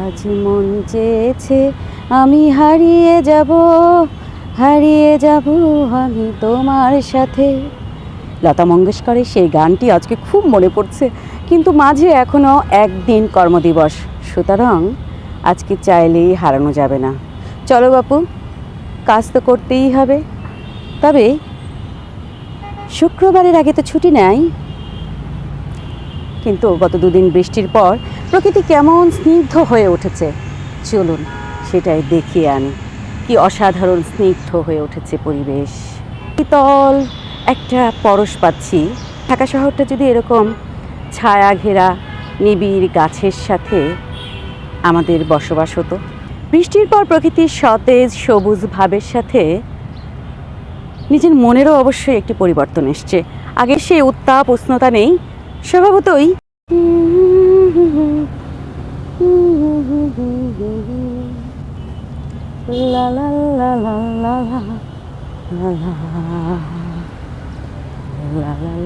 আজ মন চেয়েছে, আমি হারিয়ে যাব হারিয়ে যাব আমি তোমার সাথে। লতা মঙ্গেশকরের সেই গানটি আজকে খুব মনে পড়ছে, কিন্তু মাঝে এখনও একদিন কর্মদিবস, সুতরাং আজকে চাইলেই হারানো যাবে না। চলো বাপু, কাজ তো করতেই হবে। তবে শুক্রবারের আগে তো ছুটি নেয়। কিন্তু গত দুদিন বৃষ্টির পর প্রকৃতি কেমন স্নিগ্ধ হয়ে উঠেছে? চলুন, সেটাই দেখিয়ে আনি। কি অসাধারণ স্নিগ্ধ হয়ে উঠেছে পরিবেশ। শীতল একটা পরশ পাচ্ছি। ঢাকা শহরটা যদি এরকম ছায়া ঘেরা নিবিড় গাছের সাথে আমাদের বসবাস হতো। বৃষ্টির পর প্রকৃতির সতেজ, সবুজ ভাবের সাথে নিজের মনেরও অবশ্যই একটি পরিবর্তন এসছে। আগে সে উত্তাপ, উষ্ণতা নেই, স্বভাবতই লা লা লা। লা লা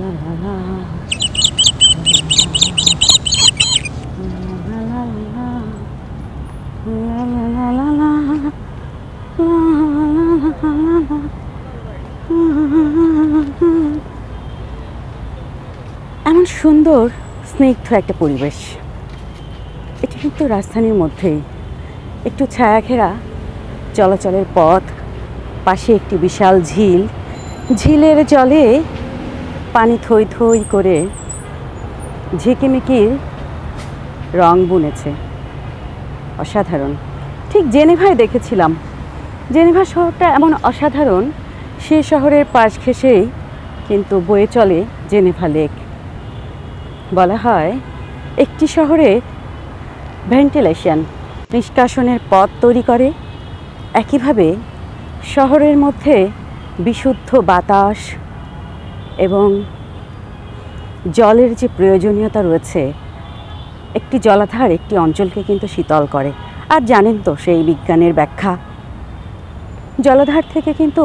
লা লা লা। লা লা লা লা লা। এমন সুন্দর স্নিগ্ধ একটা পরিবেশ এটা কিন্তু রাজধানীর মধ্যেই। একটু ছায়া ঘেরা চলাচলের পথ, পাশে একটি বিশাল ঝিল। ঝিলের জলে পানি থই থই করে ঝিকিমিকির রং বুনেছে। অসাধারণ। ঠিক জেনেভায় দেখেছিলাম। জেনেভা শহরটা এমন অসাধারণ, সে শহরের পাশ ঘেঁষেই কিন্তু বয়ে চলে জেনেভা লেক। বলা হয়, একটি শহরে ভেন্টিলেশন, নিষ্কাশনের পথ তৈরি করে। একইভাবে শহরের মধ্যে বিশুদ্ধ বাতাস এবং জলের যে প্রয়োজনীয়তা রয়েছে, একটি জলাধার একটি অঞ্চলকে কিন্তু শীতল করে। আর জানেন তো সেই বিজ্ঞানের ব্যাখ্যা। জলাধার থেকে কিন্তু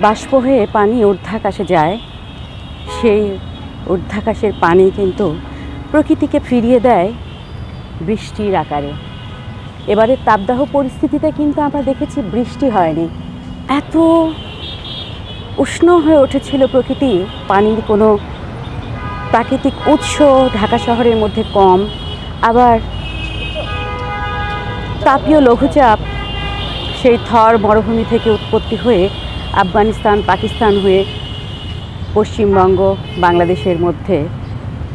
বাষ্প হয়ে পানি ঊর্ধ্বাকাশে যায়। সেই ঊর্ধ্বাকাশের পানি কিন্তু প্রকৃতিকে ফিরিয়ে দেয় বৃষ্টির আকারে। এবারে তাপদাহ পরিস্থিতিতে কিন্তু আমরা দেখেছি বৃষ্টি হয়নি। এত উষ্ণ হয়ে উঠেছিল প্রকৃতি। পানির কোনো প্রাকৃতিক উৎস ঢাকা শহরের মধ্যে কম। আবার তাপীয় লঘুচাপ সেই থর মরুভূমি থেকে উৎপত্তি হয়ে আফগানিস্তান, পাকিস্তান হয়ে পশ্চিমবঙ্গ, বাংলাদেশের মধ্যে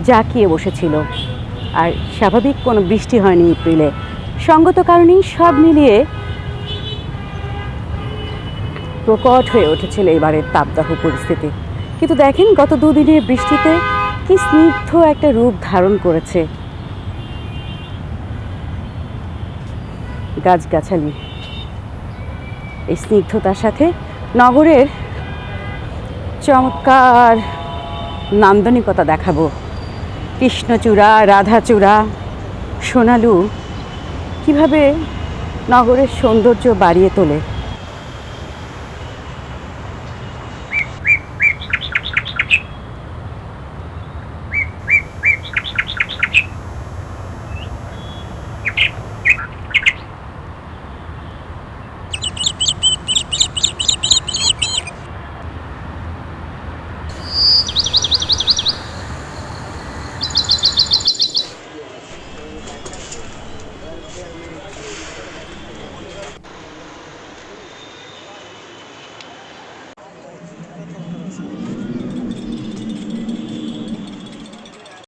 জাঁকিয়ে বসেছিল। আর স্বাভাবিক কোনো বৃষ্টি হয়নি এপ্রিলে। সঙ্গত কারণেই সব মিলিয়ে প্রকট হয়ে উঠেছিল এবারের তাপদাহ পরিস্থিতি। কিন্তু দেখেন, গত দুদিনের বৃষ্টিতে কি স্নিগ্ধ একটা রূপ ধারণ করেছে। গাছগাছালি। এই স্নিগ্ধতার সাথে নগরের চমৎকার নান্দনিকতা দেখাবো। কৃষ্ণচূড়া রাধাচূড়া সোনালু কীভাবে নগরের সৌন্দর্য বাড়িয়ে তোলে?